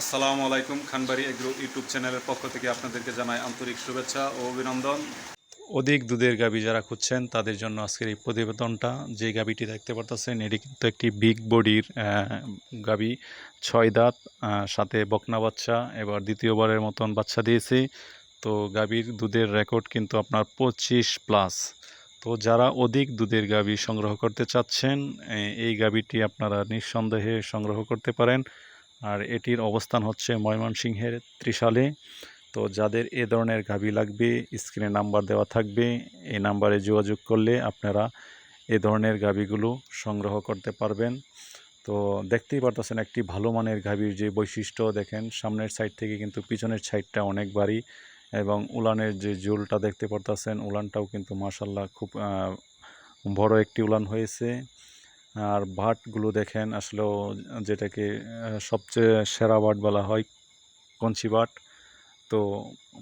আসসালামু আলাইকুম, Khanbari agro YouTube চ্যানেলের পক্ষ থেকে আপনাদেরকে জানাই আন্তরিক শুভেচ্ছা ও অভিনন্দন। অধিক দুধের গাবি যারা খুঁজছেন, তাদের জন্য আজকের এই প্রতিবেদনটা, যে গাবিটি দেখতে পারতেছেন, এটি কিন্তু একটি বিগ বডির গাবি ছয় দাঁত সাথে বকনা বাচ্চা, এবার দ্বিতীয়বারের মতন বাচ্চা দিয়েছে। তো গাবির দুধের রেকর্ড কিন্তু আপনার পঁচিশ প্লাস। তো যারা অধিক দুধের গাবি সংগ্রহ করতে চাচ্ছেন এই গাবিটি আপনারা নিঃসন্দেহে সংগ্রহ করতে পারেন। আর এটির অবস্থান হচ্ছে ময়মনসিংহের ত্রিশালে। তো যাদের এ ধরনের গাভী লাগবে, স্ক্রিনে নাম্বার দেওয়া থাকবে, এই নাম্বারে যোগাযোগ করলে আপনারা এ ধরনের গাভীগুলো সংগ্রহ করতে পারবেন। তো দেখতেই পারতেছেন একটি ভালো মানের গাভীর যে বৈশিষ্ট্য, দেখেন সামনের সাইড থেকে কিন্তু পিছনের সাইডটা অনেক বাড়ি এবং উলানের যে জোলটা দেখতে পারতেছেন, উলানটাও কিন্তু মাসাল্লাহ খুব বড় একটি উলান হয়েছে। আর ভাটগুলো দেখেন, আসলেও যেটাকে সবচেয়ে সেরা বাট বলা হয়, কঞ্চি বাট তো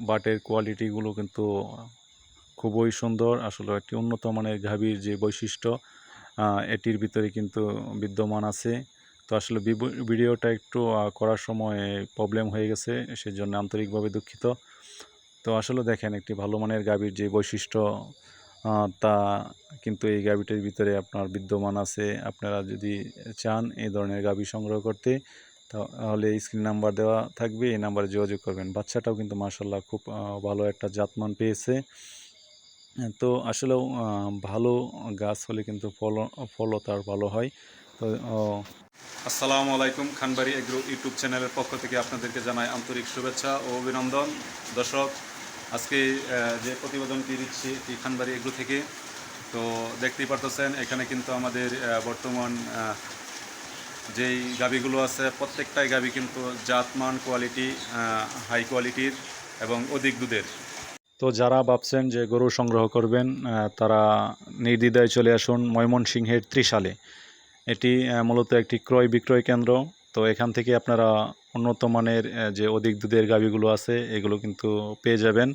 বাটের কোয়ালিটিগুলো কিন্তু খুবই সুন্দর আসলে একটি উন্নত মানের গাভীর যে বৈশিষ্ট্য এটির ভিতরে কিন্তু বিদ্যমান আছে। তো আসলে ভিডিওটা একটু করার সময় প্রবলেম হয়ে গেছে, সেজন্য আন্তরিকভাবে দুঃখিত। তো আসলে দেখেন, একটি ভালো মানের গাভীর যে বৈশিষ্ট্য তা কিন্তু এই গাভীটির ভিতরে আপনার বিদ্যমান আছে। আপনারা যদি চান এই ধরনের গাভী সংগ্রহ করতে, তাহলে স্ক্রিন নাম্বার দেওয়া থাকবে, এই নাম্বারে যোগাযোগ করবেন। বাচ্চাটাও কিন্তু মার্শাল্লাহ খুব ভালো একটা জাতমান পেয়েছে। তো আসলেও ভালো গাছ হলে কিন্তু ফল, ফলও তার ভালো হয়। তো আসসালামু আলাইকুম, খানবাড়ি এগ্রো ইউটিউব চ্যানেলের পক্ষ থেকে আপনাদেরকে জানাই আন্তরিক শুভেচ্ছা ও অভিনন্দন। দর্শক আজকে যে প্রতিবেদনটি দিচ্ছি এটি খানবাড়ি এগ্রো থেকে। তো দেখতেই পারতেছেন, এখানে কিন্তু আমাদের বর্তমান যেই গাবিগুলো আছে, প্রত্যেকটাই গাবি কিন্তু জাতমান কোয়ালিটি হাই কোয়ালিটির এবং অধিক দুধের। তো যারা ভাবছেন যে গরু সংগ্রহ করবেন তারা নির্দ্বিধায় চলে আসুন ময়মনসিংহের ত্রিশালে। এটি মূলত একটি ক্রয় বিক্রয় কেন্দ্র। তো এখান থেকে আপনারা উন্নত মানের যে অধিক দুধের গাবিগুলো আছে, এগুলো কিন্তু পেয়ে যাবেন।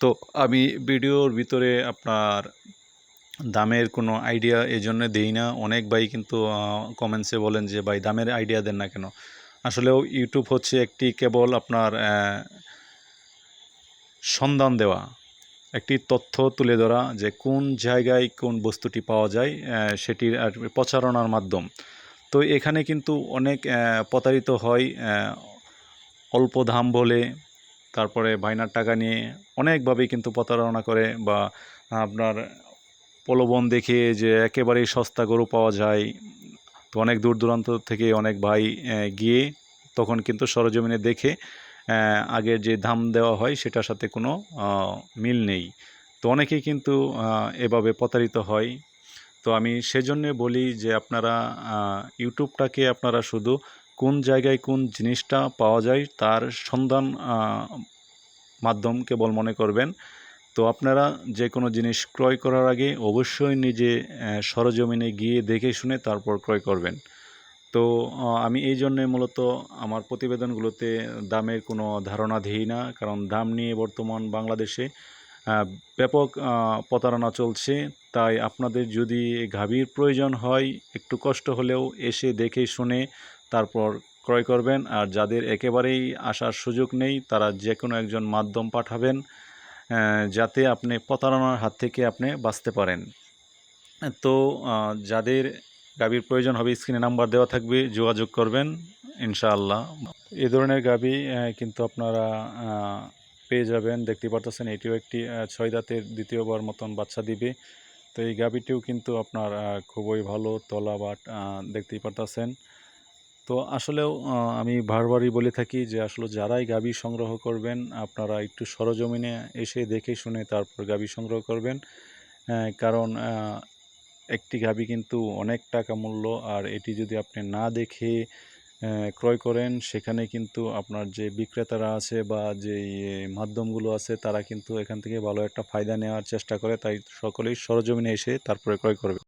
তো আমি ভিডিওর ভিতরে আপনার দামের কোনো আইডিয়া এই জন্য দিই না। অনেক ভাই কিন্তু কমেন্টসে বলেন যে, ভাই, দামের আইডিয়া দেন না কেন? আসলেও ইউটিউব হচ্ছে একটি কেবল আপনার সন্ধান দেওয়া, একটি তথ্য তুলে ধরা যে কোন জায়গায় কোন বস্তুটি পাওয়া যায় সেটির প্রচারণার মাধ্যম। তো এখানে কিন্তু অনেক প্রতারিত হয় অল্প দাম বলে, তারপরে বাইনার টাকা নিয়ে অনেকভাবেই কিন্তু প্রতারণা করে বা আপনার প্রলোভন দেখে যে একেবারেই সস্তা গরু পাওয়া যায়। তো অনেক দূর দূরান্ত থেকে অনেক ভাই গিয়ে তখন কিন্তু সরজমিনে দেখে আগের যে দাম দেওয়া হয় সেটার সাথে কোনো মিল নেই। তো অনেকেই কিন্তু এভাবে প্রতারিত হয়। তো আমি সেজন্যে বলি যে আপনারা ইউটিউবটাকে আপনারা শুধু কোন জায়গায় কোন জিনিসটা পাওয়া যায় তার সন্ধান মাধ্যম কেবল মনে করবেন। তো আপনারা যে কোনো জিনিস ক্রয় করার আগে অবশ্যই নিজে সরজমিনে গিয়ে দেখে শুনে তারপর ক্রয় করবেন। তো আমি এই জন্যে মূলত আমার প্রতিবেদনগুলোতে দামের কোনো ধারণা দিই না। কারণ দাম নিয়ে বর্তমান বাংলাদেশে ব্যাপক প্রতারণা চলছে। তাই আপনাদের যদি গাভীর প্রয়োজন হয়, একটু কষ্ট হলেও এসে দেখে শুনে তারপর ক্রয় করবেন। আর যাদের একেবারেই আসার সুযোগ নেই, তারা যে কোনো একজন মাধ্যম পাঠাবেন যাতে আপনি প্রতারণার হাত থেকে আপনি বাঁচতে পারেন। তো যাদের গাভীর প্রয়োজন হবে, স্ক্রিনে নাম্বার দেওয়া থাকবে, যোগাযোগ করবেন, ইনশাআল্লাহ। এ ধরনের গাভী কিন্তু আপনারা পেয়ে যাবেন। দেখতে পারতেছেন, এটিও একটি ছয় দাঁতের দ্বিতীয়বার মতন বাচ্চা দিবে। তো এই গাভীটিও কিন্তু আপনার খুবই ভালো তলা বাট দেখতেই পারতেছেন। তো আসলেও আমি বারবারই বলে থাকি যে আসলে যারাই গাভী সংগ্রহ করবেন, আপনারা একটু সরজমিনে এসে দেখে শুনে তারপর গাভী সংগ্রহ করবেন। কারণ একটি গাভী কিন্তু অনেক টাকা মূল্য আর এটি যদি আপনি না দেখে ক্রয় করেন, সেখানে কিন্তু আপনার যে বিক্রেতারা আছে বা যে ইয়ে মাধ্যমগুলো আছে, তারা কিন্তু এখান থেকে ভালো একটা ফায়দা নেওয়ার চেষ্টা করে। তাই সকলেই সরজমিনে এসে তারপরে ক্রয় করবে।